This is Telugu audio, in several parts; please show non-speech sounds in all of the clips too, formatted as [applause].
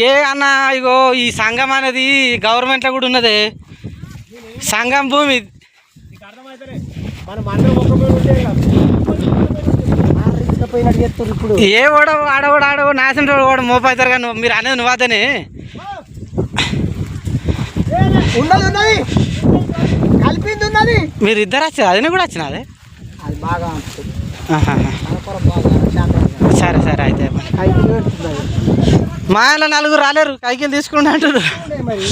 ఏ అన్న ఇగో ఈ సంఘం అనేది గవర్నమెంట్లో కూడా ఉన్నదే. సంఘం భూమి. ఏ ఓడ ఆడవాడు ఆడవు నాశనం వాడు మోపవుతారు కానీ మీరు అనేది నువ్వతనే ఉన్నది కలిపింది మీరు ఇద్దరు వచ్చారు? అదే కూడా వచ్చిన అది బాగా సరే సరే అయితే మా ఇంట్లో నలుగురు రాలేరు కైకిలు తీసుకుంటా అంటారు మరి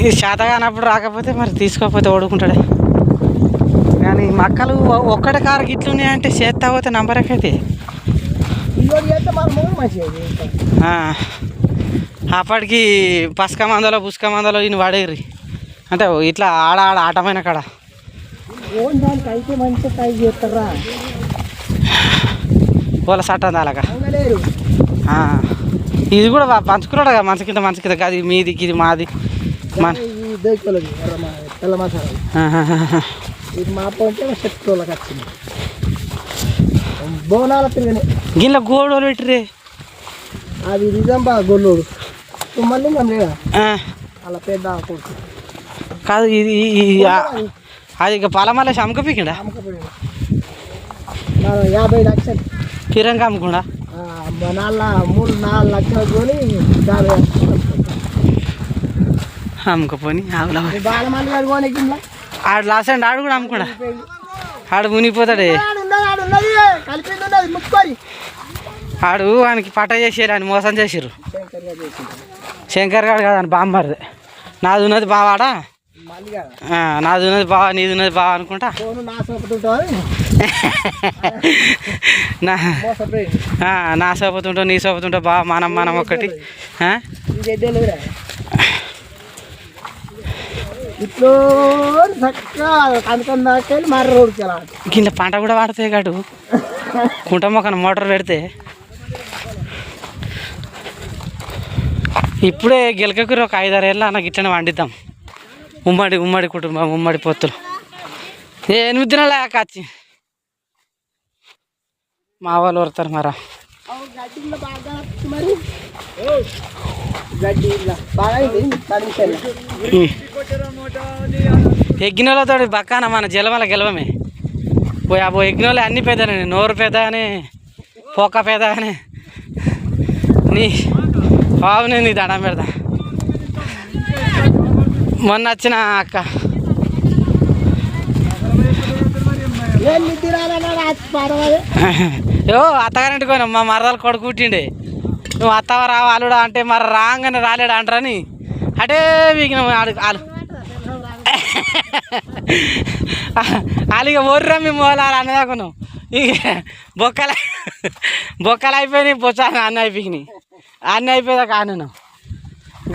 ఇది శాత కానప్పుడు రాకపోతే మరి తీసుకోకపోతే ఓడుకుంటాడే. కానీ మక్కలు ఒక్కడే కారు గిట్లున్నాయంటే చేత్తా చేస్తా పోతే నంబర్ ఎక్కైతే చేస్తే మన మంచిది అప్పటికి పసుక మందలో పుసుక మందలో ఈయన పడేరు అంటే ఇట్లా ఆడ ఆడ ఆటమైన కాడ. అయితే మంచిగా ట్రై చేస్తారా? పూల సట్టం ఆ. ఇది కూడా పంచుకున్నాడు కదా మంచి కింద మంచి కింద. కాదు మీది ఇది మాది. మన బోనాల తిరగని గిన్నె గోడోలు పెట్టిరే అది నిజంబా గొల్లోడు. మళ్ళీ. అలా పెద్ద కాదు ఇది అది. ఇక అమ్ముక పీకిండా? అమ్మకపోయాడు యాభై లక్షలు. కిరంగా అమ్ముకుండా మూడు నాలుగు లక్షలు కొని అమ్ముకపోని ఆడు లాస్ట్ అండ్ ఆడు కూడా అమ్ముకుండా? ఆడు మునిగిపోతాడే. ఆడు వానికి పట్ట చేసారు అని మోసం చేసారు శంకర్ గారు కాదు అని బామ్మది నాది ఉన్నది బావాడా? నాది ఉన్నది బావా నీది ఉన్నది బావా అనుకుంటా. నా సోపుతుంటావు నా సోపుతుంటావు బావ మనం మనం వెళ్ళాలి కింద పంట కూడా వాడతాయి కాడు కుంట మొక్కన మోటార్ పెడితే. ఇప్పుడే గిలకకూర ఒక ఐదారు ఏళ్ళ నాకు ఇట్లనే వండిద్దాం. ఉమ్మడి ఉమ్మడి కుటుంబం ఉమ్మడి పొత్తులు. ఏ ఎనిమిది దినాలే కాచి మా వాళ్ళు వరతారు మరా. మరి ఎగ్గినోళ్ళతో బక్కాన మన జలమల గెలవమే. పోయి అబ్బో ఎగ్గినోళ్ళే అన్ని పేదనే నోరు పెద్ద అని పోక పెద్ద అని నీ బావునే నీ దండం పెడతా. మొన్న వచ్చిన అక్క. [laughs] ఓ నిద్ర రాదన్నాడు యో మా మరదలు కొడుకు పుట్టిండే. నువ్వు అత్తవ రావు అంటే మరి రాగానే రాలేడు అంటారని. అటే మీకు వాళ్ళు వాళ్ళు [laughs] ఇక ఓర్రా మీ మూలాలు అన్నదాకా నువ్వు ఇక బొక్కలు బొక్కలు అయిపోయినాయి బొచ్చ అన్నీ అయిపోయినాయి. అన్నీ అయిపోయేదా కాను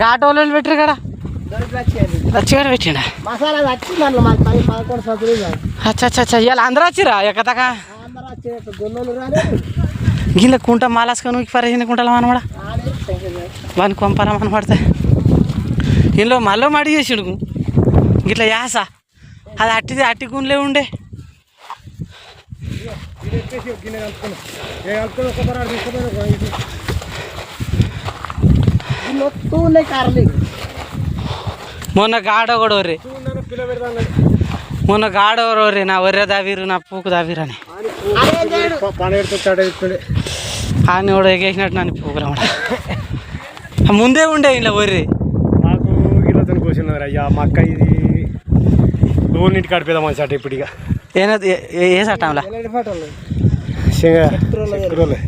ఘాటోళ్ళు పెట్టరు కదా. వచ్చి పెట్టిండా మసాలా వచ్చింది అందులో మాకు పది పదకొండు సంవత్సరాలు అచ్చా అచ్చా అచ్చా ఇవాళ అందరూ వచ్చిరా ఎక్కదాకా గిల్ల కుంట మాలాసుకొని పరిచిన కుంటలు అనమాట వాని కొంపరం అనబడితే ఇంట్లో మళ్ళీ మడి చేసిండు గిట్ల యాస. అది అట్టిది అట్టి గుండ్లే ఉండే. ఉన్నాయి మొన్న గాడ కూడా ఒర్రే. మొన్న గాడ ఒర్రే నా ఒర్రె దావీరు నా పూకు దావీరు అని ఆయన కూడా ఎగేసినట్టు నన్ను పూకులమాట ముందే ఉండే ఇంట్లో ఒర్రి. మాకు గిల్లతో కోసినారు అయ్యా మా అక్క ఇది డోర్నింటి కడిపేదాం సార్ ఇప్పుడు ఇక. ఏనా ఏ సట్టంలా ఎలాంటి ఫోటోలు శంకరోలే.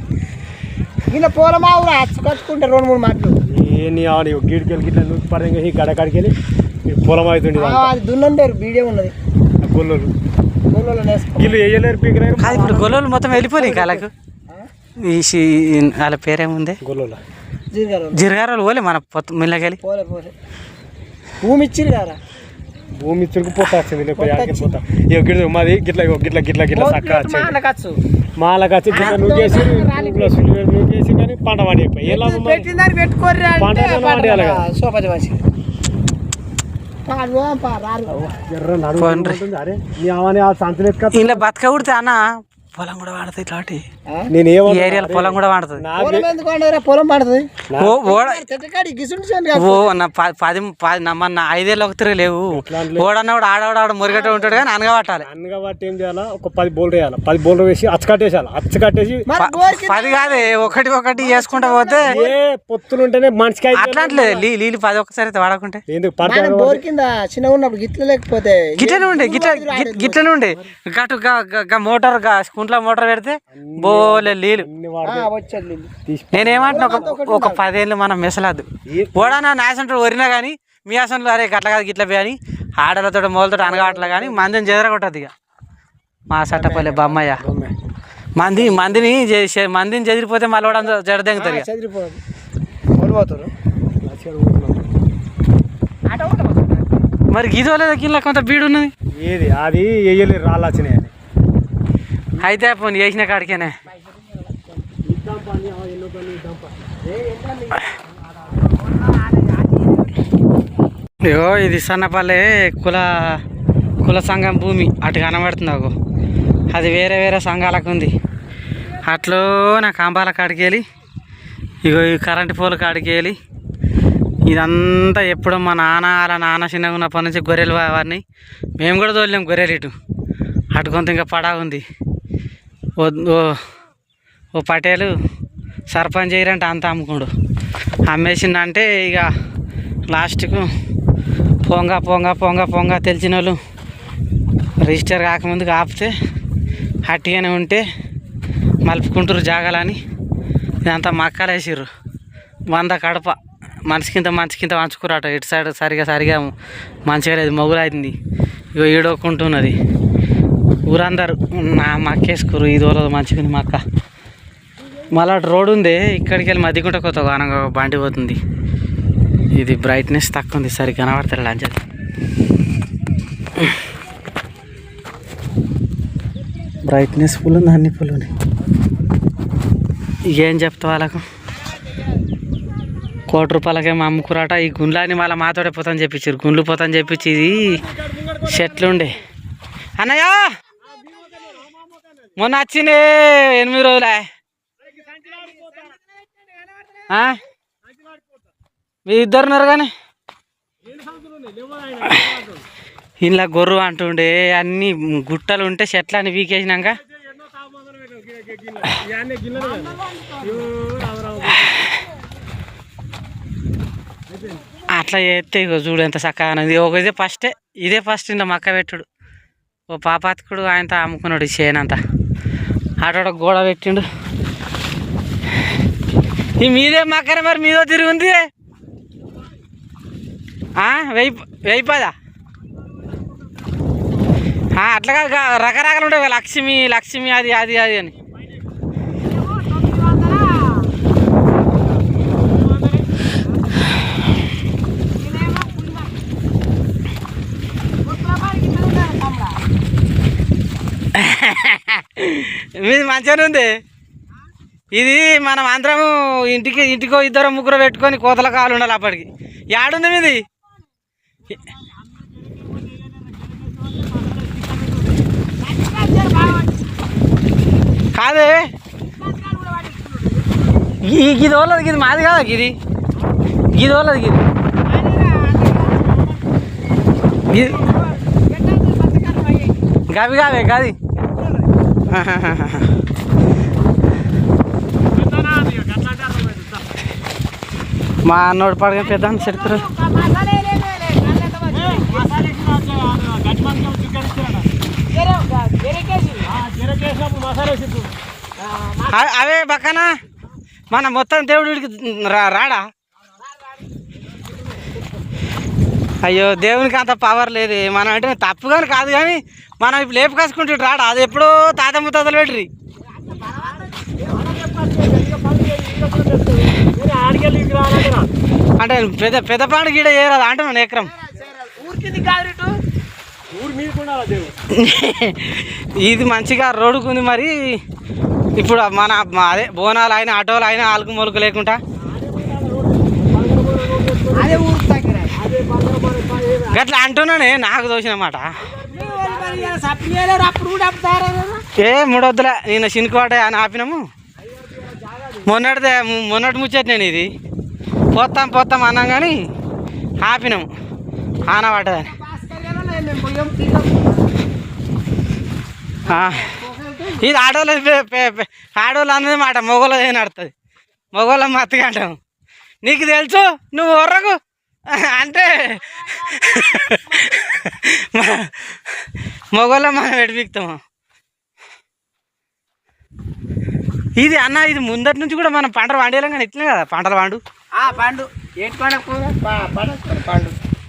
ఈయన పూల మావులు అచ్చు కట్టుకుంటే రెండు మూడు మాటలు. ఎన్ని ఆడి గీడికెళ్ళి గిట్ల నూకి పరంగా ఈ గడ కాడికెళ్ళి పొలం అవుతుంది ఆ, అది దున్నంటారు బీడియం ఉన్నది. గొల్లలు. వీళ్ళు వేయలేరు పీకలేరు. కాదు ఇప్పుడు గొల్లలు మొత్తం ఈ సి- వాళ్ళ పేరేముంది? గొల్లల. జీరగారు జిరగారాలు పోలే మన పొత్తు మిల్లకెళ్ళి. పోలే పోలే. భూమి ఇచ్చిరు కదా భూమి చురుకు పోతా వచ్చింది లేకపోతే ఆడికి పోతా. ఇక గిట్ల మాది గిట్ల గిట్ల గిట్ల గిట్ల మానకచ్చు మాలకు వచ్చి కానీ పంట పడిపోయి పెట్టుకోర్రి పంట పడేయాలి కదా. సోపతి ఇలా బతక ఉడితే అన్న. పొలం కూడా వాడుతుంది ఇట్లాంటి నేను ఏరియాలో పొలం కూడా వాడుతుంది. పొలం ఎందుకు పండుగ పొలం పడుతుంది ఓ ఓడ చెట్టకాడి గిసుంటి చేను ఓ నా ప- పది పది నమ్మన్న ఐదేళ్ళు ఒకటి లేవు. ఓడన్న కూడా ఆడవాడు మురిగట్ట ఉంటాడు కానీ అనగా పట్టాలి. అన్నగా బట్టి ఏం చేయాలా? ఒక పది బౌలర్ వేయాలి? పది బౌలర్ వేసి అచ్చకట్టేసేయాలి అచ్చకట్టేసి పది కాదే ఒకటి ఒకటి చేసుకుంటా పోతే ఏ పొత్తులు ఉంటేనే మనిషికి అయితే అట్లాంటిలే నీ నీళ్ళు పది ఒక్కసారి అయితే వాడకుంటే. ఎందుకు మన బోర్ కింద చిన్న ఉన్నప్పుడు గిట్ల లేకపోతే గిట్లనే ఉండే గిట్ల గిట్- గిట్లనే ఉండే. గటు మోటార్గా కుంట్ల మోటార్ పెడితే బోలే నీళ్ళు. నేనేమంటున్నా ఒక ఒక పదేళ్ళు మనం మెసలద్దు. ఓడనా నాసంటాడు వరినా కానీ మీ అసలు అరే గట్ల కాదు గిట్ల పోయి అని ఆడలతో మొదలతో అనగాట్ల కానీ మందిని చెదరగొట్టద్దు ఇక. మా సట్టపల్లి బమ్మయ్య మంది మందిని చేసే మందిని చెదిరిపోతే మళ్ళీ కూడా జడదెంగుతారు ఇక. మరి గిదో లేదా గిల్ల కొంత బీడు ఉన్నది ఏది? అది వేయలేదు రాళ్ళు వచ్చినాయి అయితే పోనీ వేసిన కాడికేనే. ఇగో ఇది సన్నపల్లె కుల కుల సంఘం భూమి. అటు కనబడుతుంది నాకు అది వేరే వేరే సంఘాలకు ఉంది. అట్లో నా కంబాల కాడికి వెళ్ళి ఇగో ఈ కరెంటు పోల్ కాడికి వెళ్ళి ఇదంతా ఎప్పుడో మా నాన్న అలా నాన్న చిన్నగా ఉన్నప్పటి నుంచి గొర్రెలు వారిని. మేము కూడా తోలేం గొర్రెలు ఇటు. అటు కొంత ఇంకా పడా ఉంది. ఓ ఓ- పటేలు సర్పంచ్ చేయరంటే అంత అమ్ముకోడు. అమ్మేసిందంటే ఇక లాస్ట్కు పొంగ పొంగ పొంగ పొంగ తెలిసిన వాళ్ళు రిజిస్టర్ కాకముందుకు ఆపితే హట్టిగానే ఉంటే మలుపుకుంటారు జాగాలని. ఇదంతా మక్కలు వంద కడప మనిషికింత మనిషికింత పంచుకురాట ఇటు సైడ్ సరిగా సరిగా మంచిగా లేదు. మొగులైంది. అవుతుంది ఇగో ఈడోకుంటున్నది ఊరందరూ. నా మక్కేసుకురు ఇది వలదు మంచిగా ఉంది అక్క. మళ్ళీ రోడ్ ఉంది ఇక్కడికి వెళ్ళి మధ్యకుంట కొత్త అనగా బండి పోతుంది. ఇది బ్రైట్నెస్ తక్కువ ఉంది సరిగ్గా కనబడతారు లంచం బ్రైట్నెస్ ఫుల్ ఉంది అన్ని ఫుల్ ఉన్నాయి. ఏం చెప్తా వాళ్ళకు? కోటి రూపాయలకేమో అమ్ముకురాట ఈ గుండ్లని మళ్ళీ మాతోడే పోతాను చెప్పించారు గుండ్లు పోతాను చెప్పించి ఇది చెట్లుండే. ఉండే మొన్న వచ్చింది ఎనిమిది రోజులే. ఆ? మీ ఇద్దరు ఉన్నారు కానీ. ఇంట్లో గొర్రు అంటుండే అన్ని గుట్టలు ఉంటే చెట్లు అని వీకేసినాక. అట్లా చేస్తే ఇగో చూడు ఎంత చక్కగా ఒక ఇదే ఫస్టే ఇదే ఫస్ట్ ఇంత మక్క పెట్టుడు. ఓ పాపాతకుడు ఆయనతో అమ్ముకున్నాడు ఈ చేనంతా. ఆటోడ గోడ పెట్టిండు. ఈ మీదే మక్కనే మరి మీదో తిరుగుంది. ఆ, వెయ్యి వెయ్యి పదా. అట్లా కాదు రకరకాలు ఉంటాయి కదా, లక్ష్మి లక్ష్మి అది అది అది అని. మీది మంచిగానే ఉంది. ఇది మనం అందరం ఇంటికి ఇంటికో ఇద్దరు ముగ్గురు పెట్టుకొని కోతల కాలు ఉండాలి అప్పటికి. యాడుంది మీది? కాదే? ఈ- ఇది వాళ్ళది ఇది మాది కాదా ఇది ఇది వాళ్ళది ఇది ఇది గవి కావే కాది మా అన్నోడు పడగా పెద్ద చరిత్ర. అవే పక్కన మన మొత్తం దేవుడికి రా రాడా? అయ్యో దేవునికి అంత పవర్ లేదు. మనం అంటే తప్పు కానీ కాదు కానీ మనం ఇప్పుడు లేపు కాసుకుంటే రాడు? అది ఎప్పుడో తాతమ్మ తదలు పెట్టి అంటే పెద్ద పెద్ద ప్రాణి గీడ చేయరాదు అంటున్నాను ఎకరం. ఇది మంచిగా రోడ్డుకుంది మరి. ఇప్పుడు మన అదే బోనాలు అయినా ఆటోలు అయినా ఆలుకు మొలుకు లేకుండా గట్లా అంటున్నానే నాకు తోచినమాట ఏ మూడొద్దులే నేను చినుకువాట అని ఆపినాము. మొన్నటిదే మొన్నటి ముచ్చట నేను ఇది పోతాం పోతాం అన్నాం కానీ ఆపినాము. ఆన ఇది ఆడోళ్ళ ఆడవాళ్ళు అన్నది మాట మొగోళ్ళది నడుతుంది మొగోళ్ళ మత్తుగా అంటాము. నీకు తెలుసు నువ్వు ఒర్రకు అంటే మొగోళ్ళ మనం ఎడిపిస్తాము ఇది అన్న ఇది ముందటి నుంచి కూడా మనం పంటలు వండేలాం కానీ ఇట్లనే కదా పంటలు పండు. ఆ పండు. ఏంటి పండు పండు పండు.